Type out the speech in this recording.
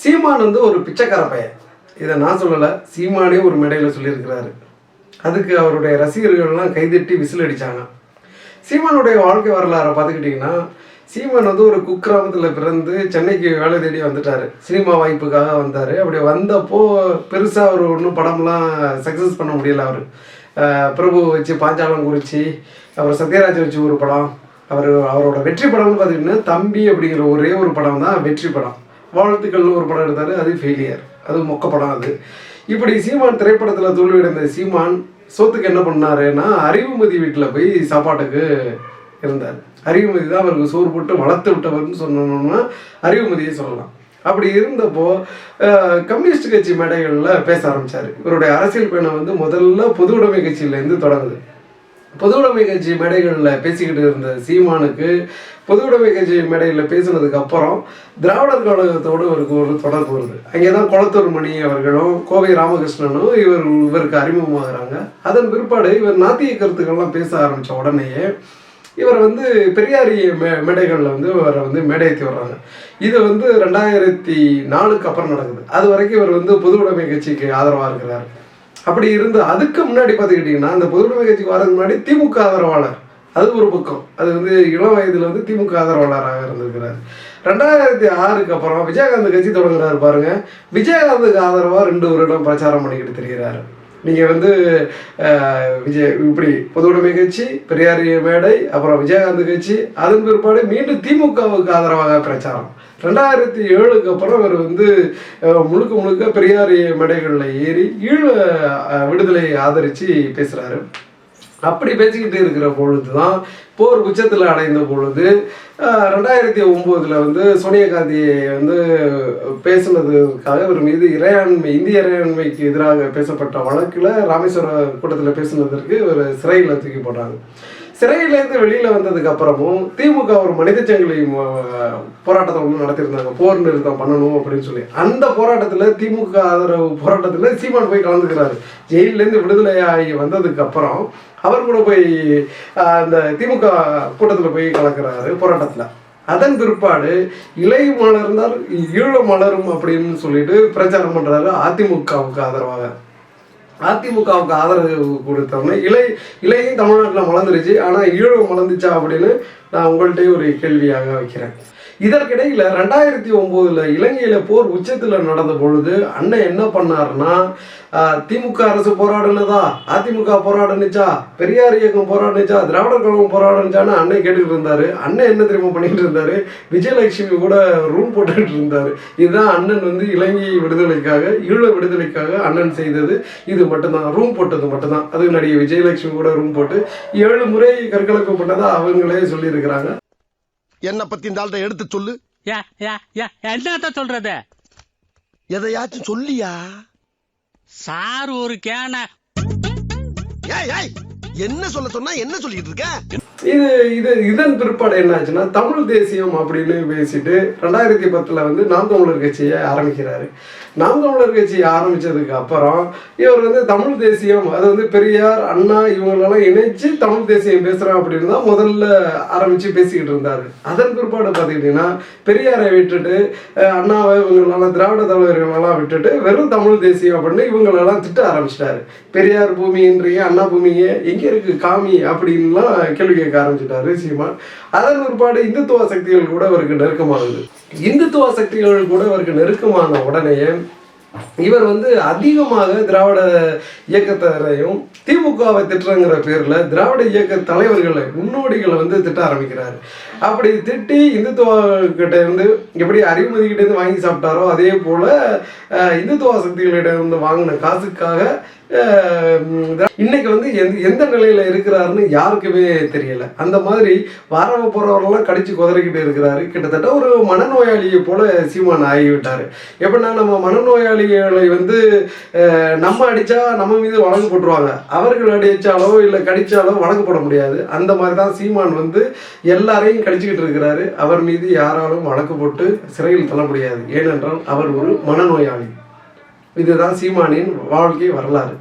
சீமான் வந்து ஒரு பிச்சைக்கார பையன். இதை நான் சொல்லலை சீமானே ஒரு மேடையில் சொல்லியிருக்கிறாரு. அதுக்கு அவருடைய ரசிகர்கள்லாம் கைதட்டி விசில் அடித்தாங்க சீமானுடைய வாழ்க்கை வரலாறை பார்த்துக்கிட்டிங்கன்னா சீமான் வந்து ஒரு குக்கிராமத்தில் பிறந்து சென்னைக்கு வேலை தேடி வந்துட்டார். சினிமா வாய்ப்புக்காக வந்தார். அப்படி வந்தப்போ பெருசாக அவர் ஒன்றும் படம்லாம் சக்ஸஸ் பண்ண முடியல அவர். பிரபு வச்சு பாஞ்சாலம் குறிச்சி அப்புறம் சத்யராஜ் வச்சு ஒரு படம் அவர் அவரோட வெற்றி படம்னு பார்த்தீங்கன்னா தம்பி அப்படிங்கிற ஒரே ஒரு படம் தான் வெற்றி படம். வாழ்த்துக்கள்னு ஒரு படம் எடுத்தார் அது ஃபெயிலியர் அது மொக்க படம் அது இப்படி சீமான் திரைப்படத்தில் தோல்வியடைந்த சீமான் சோத்துக்கு என்ன பண்ணாருன்னா அறிவுமதி வீட்டில் போய் சாப்பாட்டுக்கு இருந்தார். அறிவுமதி தான் அவருக்கு சோறு போட்டு வளர்த்து விட்டவர்னு சொன்னோம்னா அறிவுமதியை சொல்லலாம். அப்படி இருந்தப்போ கம்யூனிஸ்ட் கட்சி மேடைகளில் பேச ஆரம்பிச்சார். இவருடைய அரசியல் பயணம் வந்து முதல்ல பொது உடைமை கட்சியிலேருந்து தொடங்குது. பொது கட்சி மேடைகளில் பேசிக்கிட்டு இருந்த சீமானுக்கு பொது உடைமை கட்சி மேடையில் பேசினதுக்கு அப்புறம் திராவிடர் கழகத்தோடு இவருக்கு ஒரு தொடர்பு வருது. அங்கே தான் குளத்தூர் மணி அவர்களும் கோவை ராமகிருஷ்ணனும் இவர் இவருக்கு அறிமுகமாகிறாங்க. அதன் பிற்பாடு இவர் நாத்திய கருத்துக்கள்லாம் பேச ஆரம்பித்த உடனேயே இவரை வந்து பெரியாரி மே மேடைகளில் வந்து இவரை வந்து மேடையேற்றி வர்றாங்க. இது வந்து ரெண்டாயிரத்தி நாலுக்கு அப்புறம் நடக்குது. அது வரைக்கும் இவர் வந்து பொது உடைமை கட்சிக்கு ஆதரவாக இருக்கிறார். அப்படி இருந்து அதுக்கு முன்னாடி பார்த்துக்கிட்டிங்கன்னா அந்த பொதுவுடைமை கட்சிக்கு வரதுக்கு முன்னாடி திமுக ஆதரவாளர். அது ஒரு பக்கம். அது வந்து இளம் வயதில் வந்து திமுக ஆதரவாளராக இருந்திருக்கிறார். ரெண்டாயிரத்தி ஆறுக்கு அப்புறம் விஜயகாந்த் கட்சி தொடங்குறாரு பாருங்க. விஜயகாந்துக்கு ஆதரவாக ரெண்டு வருடம் பிரச்சாரம் பண்ணிக்கிட்டு தெரிகிறாரு. நீங்கள் வந்து விஜய் இப்படி பொதுவுடைமை கட்சி பெரியார் மேடை அப்புறம் விஜயகாந்த் கட்சி அதன் பிற்பாடு மீண்டும் திமுகவுக்கு ஆதரவாக பிரச்சாரம். ரெண்டாயிரத்தி ஏழுக்கு அப்புறம் இவர் வந்து முழுக்க முழுக்க பெரியார் மேடைகளில் ஏறி ஈழ விடுதலை விடுதலையை ஆதரித்து பேசுகிறாரு அப்படி பேசிக்கிட்டு இருக்கிற பொழுது தான் போர் உச்சத்தில் அடைந்த பொழுது ரெண்டாயிரத்தி ஒம்போதில் வந்து சோனியா காந்தியை வந்து பேசுனதுக்காக இவர் மீது இறையாண்மை இந்திய இறையாண்மைக்கு எதிராக பேசப்பட்ட வழக்கில் ராமேஸ்வர கூட்டத்தில் பேசுனதற்கு ஒரு சிறையில் தூக்கி போட்டாங்க சிறையிலேருந்து வெளியில் வந்ததுக்கு அப்புறமும் திமுக ஒரு மனித சங்கிலி போராட்டத்தை ஒன்று நடத்தியிருந்தாங்க. போர் நிறுத்தம் பண்ணணும் அப்படின்னு சொல்லி. அந்த போராட்டத்தில் திமுக ஆதரவு போராட்டத்தில் சீமான் போய் கலந்துக்கிறாரு. ஜெயிலேருந்து விடுதலை ஆகி வந்ததுக்கு அப்புறம் அவர் கூட போய் அந்த திமுக கூட்டத்தில் போய் கலக்கிறாரு போராட்டத்தில். அதன் பிற்பாடு இலை மலர்ந்தால் ஈழ மலரும் அப்படின்னு சொல்லிட்டு பிரச்சாரம் பண்றாரு அதிமுகவுக்கு ஆதரவாக. அதிமுகவுக்கு ஆதரவு கொடுத்தோன்னே இலை இலையும் தமிழ்நாட்டில் மலர்ந்துருச்சு. ஆனால் ஈழம் மலர்ந்துச்சா அப்படின்னு நான் உங்கள்கிட்ட ஒரு கேள்வியாக வைக்கிறேன். இதற்கிடையில் ரெண்டாயிரத்தி ஒம்போதில் இலங்கையில் போர் உச்சத்தில் நடந்த பொழுது அண்ணன் என்ன பண்ணாருன்னா திமுக அரசு போராடினதா? அதிமுக போராடினுச்சா? பெரியார் இயக்கம் போராடினுச்சா? திராவிடர் கழகம் போராடினுச்சான்னு அண்ணன் கேட்டுக்கிட்டு இருந்தாரு. அண்ணன் என்ன தெரியுமா பண்ணிட்டு இருந்தாரு? விஜயலட்சுமி கூட ரூம் போட்டுக்கிட்டு இருந்தாரு. இதுதான் அண்ணன் வந்து இலங்கை விடுதலைக்காக ஈழ விடுதலைக்காக அண்ணன் செய்தது. இது மட்டும்தான். ரூம் போட்டது மட்டும்தான். அது நடிகை விஜயலட்சுமி கூட ரூம் போட்டு ஏழு முறை கற்கலக்கம் பண்ணதா அவங்களே சொல்லியிருக்கிறாங்க. என்ன பத்தி இந்த ஆள்கிட்ட எடுத்து சொல்லு. யா யா யா என்னத்த சொல்றது? எதையாச்சும் சொல்லியா? சார் ஒரு கேன. ஏய் ஏய் என்ன சொல்ல சொன்னா என்ன சொல்லிட்டு இருக்க? இது இது இதன் பிற்பாடு என்னாச்சுன்னா தமிழ் தேசியம் அப்படின்னு பேசிட்டு ரெண்டாயிரத்தி பத்தில் வந்து நாம் தமிழர் கட்சியை ஆரம்பிக்கிறாரு. நாம் தமிழர் கட்சி ஆரம்பித்ததுக்கு அப்புறம் இவர் வந்து தமிழ் தேசியம் அது வந்து பெரியார் அண்ணா இவங்களெல்லாம் இணைச்சு தமிழ் தேசியம் பேசுகிறோம் அப்படின்னு தான் முதல்ல ஆரம்பித்து பேசிக்கிட்டு இருந்தார். அதன் பிற்பாடு பார்த்துக்கிட்டிங்கன்னா பெரியாரை விட்டுட்டு அண்ணாவை இவங்களெல்லாம் திராவிட தலைவர்களெல்லாம் விட்டுட்டு வெறும் தமிழ் தேசியம் அப்படின்னு இவங்களெல்லாம் திட்ட ஆரம்பிச்சிட்டாரு. பெரியார் பூமின்றீங்க அண்ணா பூமிங்க எங்கே இருக்குது காமி அப்படின்லாம் கேள்வி கேட்க ஆரம்பிச்சிட்டாரு சீமான். அதன் பிற்பாடு இந்துத்துவ சக்திகள் கூட அவருக்கு நெருக்கமாகுது இந்துத்துவ சக்திகள் கூட அவருக்கு நெருக்கமான உடனேயே இவர் வந்து அதிகமாக திராவிட இயக்கத்தாரையும் திமுகவை திட்டுறங்கிற பேர்ல திராவிட இயக்க தலைவர்களை முன்னோடிகளை வந்து திட்ட ஆரம்பிக்கிறாரு. அப்படி திட்டி இந்துத்துவ கிட்ட இருந்து எப்படி அறிவுமதி கிட்ட இருந்து வாங்கி சாப்பிட்டாரோ அதே போல அஹ், இந்துத்துவ சக்திகளிடம் இருந்து வாங்கின காசுக்காக இன்னைக்கு வந்து எந்த எந்த நிலையில இருக்கிறாருன்னு யாருக்குமே தெரியல. அந்த மாதிரி வரவ போறவரெல்லாம் கடிச்சு குதறிக்கிட்டு இருக்கிறாரு. கிட்டத்தட்ட ஒரு மனநோயாளியை போல சீமான் ஆகிவிட்டாரு. எப்படின்னா நம்ம மனநோயாளிகளை வந்து நம்ம அடிச்சா நம்ம மீது வழக்கு போட்டுருவாங்க. அவர்கள் அடிச்சாலோ இல்லை கடிச்சாலோ வழக்கு போட முடியாது. அந்த மாதிரி தான் சீமான் வந்து எல்லாரையும் கடிச்சுக்கிட்டு இருக்கிறாரு. அவர் மீது யாராலும் வழக்கு போட்டு சிறையில் தள்ள முடியாது. ஏனென்றால் அவர் ஒரு மனநோயாளி. இதுதான் சீமானின் வாழ்க்கை வரலாறு.